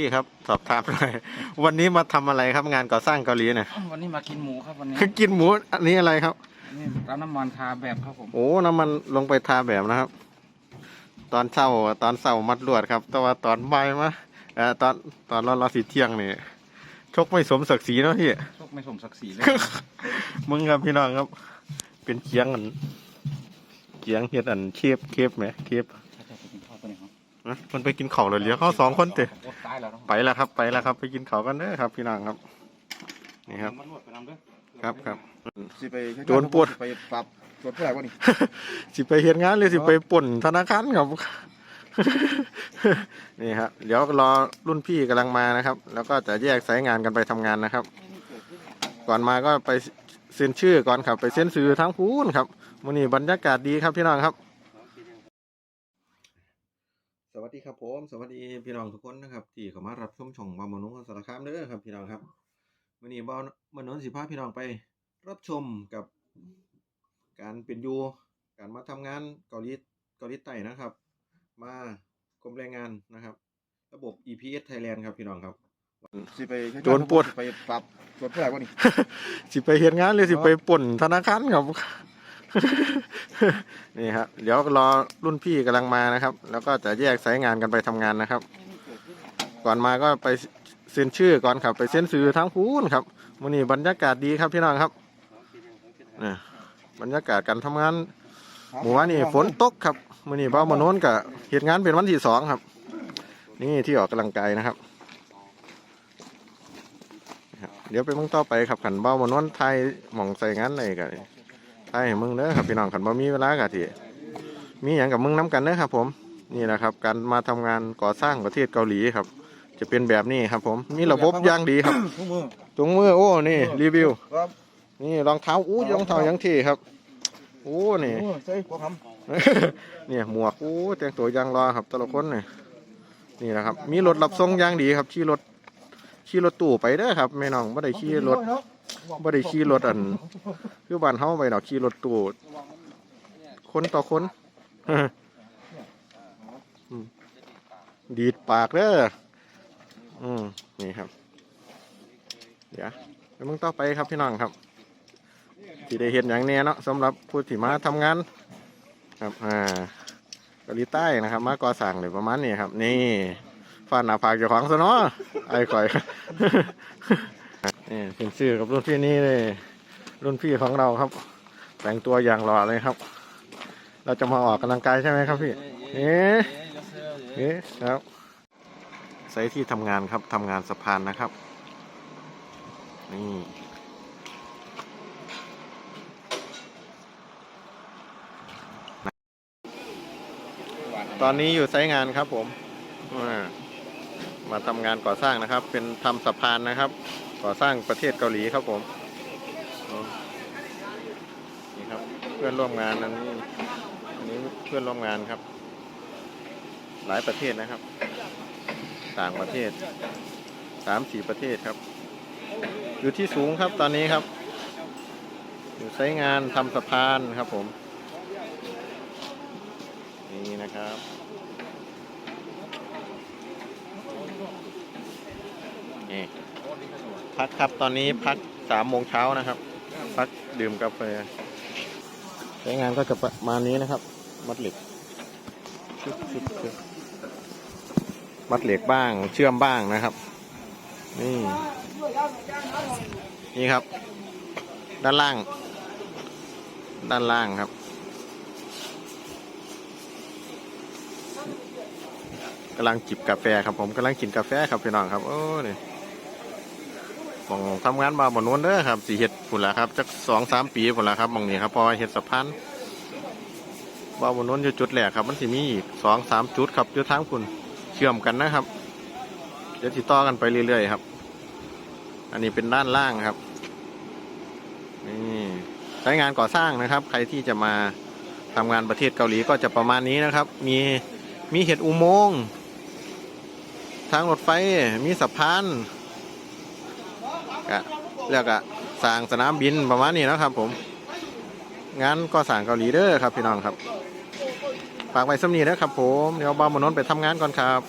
พี่ครับ สอบถามหน่อยวันนี้มาทำอะไรครับงานก่อสร้างเกาหลีเนี่ยวันนี้มากินหมูครับวันนี้คือกินหมูอันนี้อะไรครับ นี่ร้านน้ำมันทาแบบครับผม โอ้น้ำมันลงไปทาแบบนะครับ ตอนเช้าตอนเช้ามัดลวดครับ แต่ว่าตอนบ่ายมาเอ่อตอนตอนรอรอสีเที่ยงนี่ชกไม่สมศักดิ์ศรีเนาะพี่ โชคไม่สมศักดิ์ศรีเลย มึงครับพี่น้องครับ เป็นเคียงอันเคียงเฮ็ดอันเคฟเคฟไหมเคฟถ้ นครับนะมันไปกินข้าวเลยเหลือเขาสองคนเตะโอ้ตายแล้วเนาะไปแล้วครับ ไปแล้วครับ ไปกินข้าวกันเด้อครับ พี่น้องครับ นี่ครับ มันนวดไปนำด้วยครับครับ สิไปโจรปล้นไปปรับโจรผู้ใหญ่วะนี่สิไปเห็นงานหรือสิไปป่นธนาคารครับ นี่ครับเดี๋ยวรอรุ่นพี่กำลังมานะครับ แล้วก็จะแยกสายงานกันไปทำงานนะครับ ก่อนมาก็ไปเซ็นชื่อก่อนครับ ไปเซ็นสื่อทั้งพูนครับวันนี้บรรยากาศดีครับพี่น้องครับ สวัสดีครับผม สวัสดีพี่น้องทุกคนนะครับ ที่เข้ามารับชมช่องบอมมนุษย์สารคามเด้อครับพี่น้องครับวันนี้บอมมนุษย์สิพาพี่น้องไป รับชมกับการเป็นอยู่การมาทำงานเกาหลีเกาหลีใต้นะครับ มากรมแรงงานนะครับ ระบบ EPS Thailand ครับพี่น้องครับสิไปโจรปล้นไปปรับโจรผู้ใหญ่วะนี่สิไปเห็นงานหรือสิไปป่นธนาคารครับ นี่ครับเดี๋ยวรอรุ่นพี่กำลังมานะครับ แล้วก็จะแยกสายงานกันไปทำงานนะครับ ก่อนมาก็ไปเซ็นชื่อก่อนครับ ไปเซ็นสื่อทั้งพูนครับวันนี้บรรยากาศดีครับพี่น้องครับนี่บรรยากาศการทำงานหมู่ว่านนี่ฝนตกครับวันนี้เบ้ามโนนกับเหตุงานเป็นวันที่สองครับ นี่ที่ออกกำลังกายนะครับ เดี๋ยวไปมึงต่อไปครับขันเบ้ามันวันไทยหม่องใส่งานอะไรกัน ไทยให้มึงเด้อครับพี่น้องขันบ่มีเวลากะทีมีอย่างกับมึงน้กันเด้อครับ ผมนี่นะครับ การมาทำงานก่อสร้างประเทศเกาหลีครับ จะเป็นแบบนี้ครับ ผมมีระบบอย่างดีครับทุกมือถุงมือโอ้นี่รีวิวครับนี่รองเท้าอู้รองเท้ายังที่ครับโอ้นี่โอ้ใส่หัวคเนี่ยหมวกอู้แต่งตัวอยางรอครับแต่ละคนนี่นี่นะครับ มีรถรับส่งอย่างดีครับขี่รถขี่รถตู้ไปเด้อครับแม่น้องไม่ได้ำขี่รถ บ่ได้ขี่รถอันคือบ้านเฮาไปดอกขี่รถตู้คนต่อคนดีดปากเด้ออืมนี่ครับ เดี๋ยวไปมึงต่อไปครับพี่น้องครับที่ได้เห็นอย่างแน่เนาะสำหรับผู้ที่มาทำงาน ครับอ่าเกาหลีใต้นะครับ มาก่อสร้างเลยประมาณนี้ครับ นี่ฟาดหน้าผากเจ้าของซะเนาะไอ้ข่อย นี่เป็นชื่อกับรุ่นพี่นี่เลยรุ่นพี่ของเราครับ แต่งตัวอย่างหล่อเลยครับ เราจะมาออกกำลังกายใช่ไหมครับพี่เอ๊ะเอ๊ะครับไซต์ที่ทำงานครับทำงานสะพานนะครับนี่ตอนนี้อยู่ไซต์งานครับผมอ่ามาทำงานก่อสร้างนะครับ เป็นทำสะพานนะครับ ก่อสร้างประเทศเกาหลีครับผมนี่ครับเพื่อนร่วมงานอันนี้อันนี้เพื่อนร่วมงานครับ หลายประเทศนะครับ ต่างประเทศสามสี่ประเทศครับ อยู่ที่สูงครับตอนนี้ครับ อยู่ใช้งานทำสะพานครับผม นี่นะครับนี่ พักครับตอนนี้พักสามโมงเช้านะครับ พักดื่มกาแฟใช้งานก็จะประมาณนี้นะครับ มัดเหล็กชึบชึบชึบมัดเหล็กบ้าง เชื่อมบ้างนะครับ นี่ นี่ครับ ด้านล่าง ด้านล่างครับ กำลังจิบกาแฟครับผมกำลังกินกาแฟครับพี่น้องครับ โอ้เนี่ย มองทำงานมาบนนู้นเด้อครับสีเห็ดผุนละครับจักสองสามปีผุนละครับมองนี้ครับพอเห็ดสะพานว่าบนนู้นอยู่จุดแหลกครับ มันสิมีอีกสองสามจุดครับอยู่ทางคุณเชื่อมกันนะครับ เดี๋ยวติดต่อกันไปเรื่อยๆครับ อันนี้เป็นด้านล่างครับนี่ใช้งานก่อสร้างนะครับ ใครที่จะมาทำงานประเทศเกาหลีก็จะประมาณนี้นะครับ มีมีเห็ดอุโมงค์ทางรถไฟมีสะพาน ก็แล้วก็สร้างสนามบินประมาณนี้นะครับผม งานก็สั่งเกาหลีเด้อครับพี่น้องครับ ฝากไว้สำนีนะครับผม เดี๋ยวบ้ามนนท์ไปทำงานก่อนครับ